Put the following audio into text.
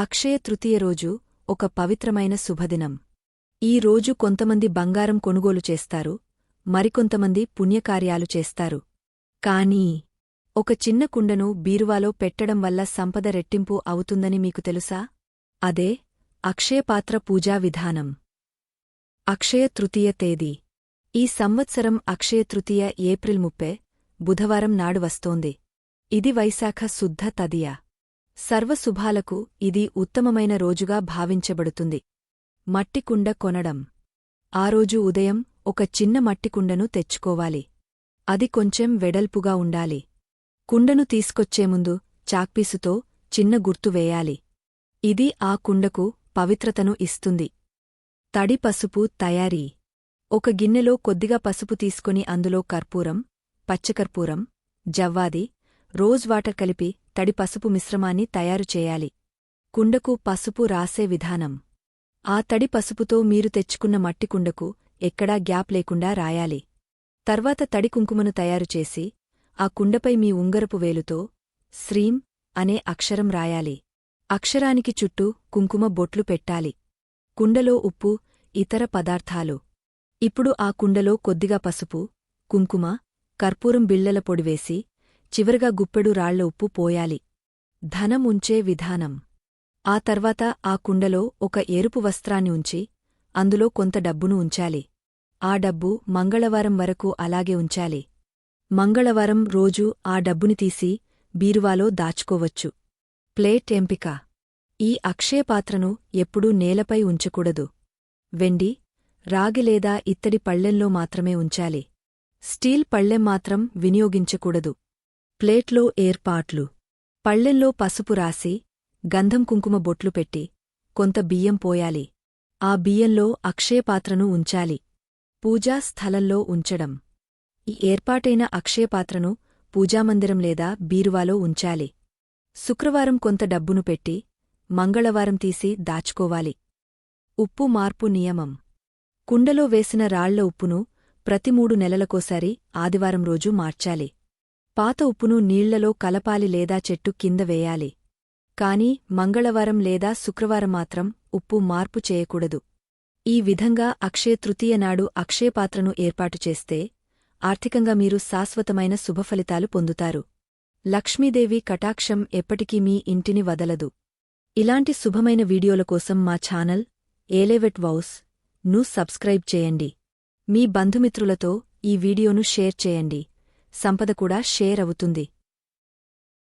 అక్షయ తృతీయ రోజు ఒక పవిత్రమైన శుభదినం. ఈ రోజు కొంతమంది బంగారం కొనుగోలు చేస్తారు మరికొంతమంది పుణ్యకార్యాలు చేస్తారు. కానీ ఒక చిన్న కుండను బీరువాలో పెట్టడం వల్ల సంపద రెట్టింపు అవుతుందని మీకు తెలుసా? అదే అక్షయపాత్ర పూజా విధానం. అక్షయ తృతీయ తేదీ. ఈ సంవత్సరం అక్షయ తృతీయ ఏప్రిల్ ముప్పే బుధవారం నాడు వస్తోంది. ఇది వైశాఖ శుద్ధ తదియ. సర్వశుభాలకు ఇది ఉత్తమమైన రోజుగా భావించబడుతుంది. మట్టికుండ కొనడం. ఆ రోజు ఉదయం ఒక చిన్న మట్టికుండను తెచ్చుకోవాలి. అది కొంచెం వెడల్పుగా ఉండాలి. కుండను తీసుకొచ్చే ముందు చాక్పీసుతో చిన్న గుర్తు వేయాలి. ఇది ఆ కుండకు పవిత్రతను ఇస్తుంది. తడి పసుపు తయారీ. ఒక గిన్నెలో కొద్దిగా పసుపు తీసుకొని అందులో కర్పూరం పచ్చకర్పూరం జవ్వాది రోజ్ వాటర్ కలిపి తడి పసుపు మిశ్రమాన్ని తయారు చేయాలి. కుండకు పసుపు రాసే విధానం. ఆ తడి పసుపుతో మీరు తెచ్చుకున్న మట్టి కుండకు ఎక్కడా గ్యాప్ లేకుండా రాయాలి. తర్వాత తడి కుంకుమను తయారుచేసి ఆ కుండపై మీ ఉంగరపు వేలుతో శ్రీం అనే అక్షరం రాయాలి. అక్షరానికి చుట్టూ కుంకుమ బొట్లు పెట్టాలి. కుండలో ఉప్పు ఇతర పదార్థాలు. ఇప్పుడు ఆ కుండలో కొద్దిగా పసుపు కుంకుమ కర్పూరం బిళ్ళల పొడివేసి చివరగా గుప్పెడు రాళ్ళ ఉప్పు పోయాలి. ధనం ఉంచే విధానం. ఆ తర్వాత ఆ కుండలో ఒక ఎరుపు వస్త్రాన్ని ఉంచి అందులో కొంత డబ్బును ఉంచాలి. ఆ డబ్బు మంగళవారం వరకు అలాగే ఉంచాలి. మంగళవారం రోజు ఆ డబ్బుని తీసి బీరువాలో దాచుకోవచ్చు. ప్లేట్ ఎంపిక. ఈ అక్షయపాత్రను ఎప్పుడూ నేలపై ఉంచకూడదు. వెండి రాగి లేదా ఇత్తడి పళ్ళెంలో మాత్రమే ఉంచాలి. స్టీల్ పళ్ళెం మాత్రం వినియోగించకూడదు. ప్లేట్లో ఏర్పాట్లు. పళ్ళెంలో పసుపు రాసి గంధం కుంకుమ బొట్లు పెట్టి కొంత బియ్యం పోయాలి. ఆ బియ్యంలో అక్షయపాత్రను ఉంచాలి. పూజా స్థలంలో ఉంచడం. ఈ ఏర్పాటైన అక్షయపాత్రను పూజామందిరం లేదా బీరువాలో ఉంచాలి. శుక్రవారం కొంత డబ్బును పెట్టి మంగళవారం తీసి దాచుకోవాలి. ఉప్పు మార్పు నియమం. కుండలో వేసిన రాళ్ళ ఉప్పును ప్రతి మూడు నెలలకోసారి ఆదివారం రోజు మార్చాలి. పాత ఉప్పును నీళ్ళలో కలపాలి లేదా చెట్టు కింద వేయాలి. కాని మంగళవారం లేదా శుక్రవారం మాత్రం ఉప్పు మార్పు చేయకూడదు. ఈ విధంగా అక్షయ తృతీయ నాడు అక్షయపాత్రను ఏర్పాటు చేస్తే ఆర్థికంగా మీరు శాశ్వతమైన శుభఫలితాలు పొందుతారు. లక్ష్మీదేవి కటాక్షం ఎప్పటికీ మీ ఇంటిని వదలదు. ఇలాంటి శుభమైన వీడియోల కోసం మా ఛానల్ ఏలేవెట్ వౌస్ను సబ్స్క్రైబ్ చేయండి. మీ బంధుమిత్రులతో ఈ వీడియోను షేర్ చేయండి. సంపద కూడా షేర్ అవుతుంది.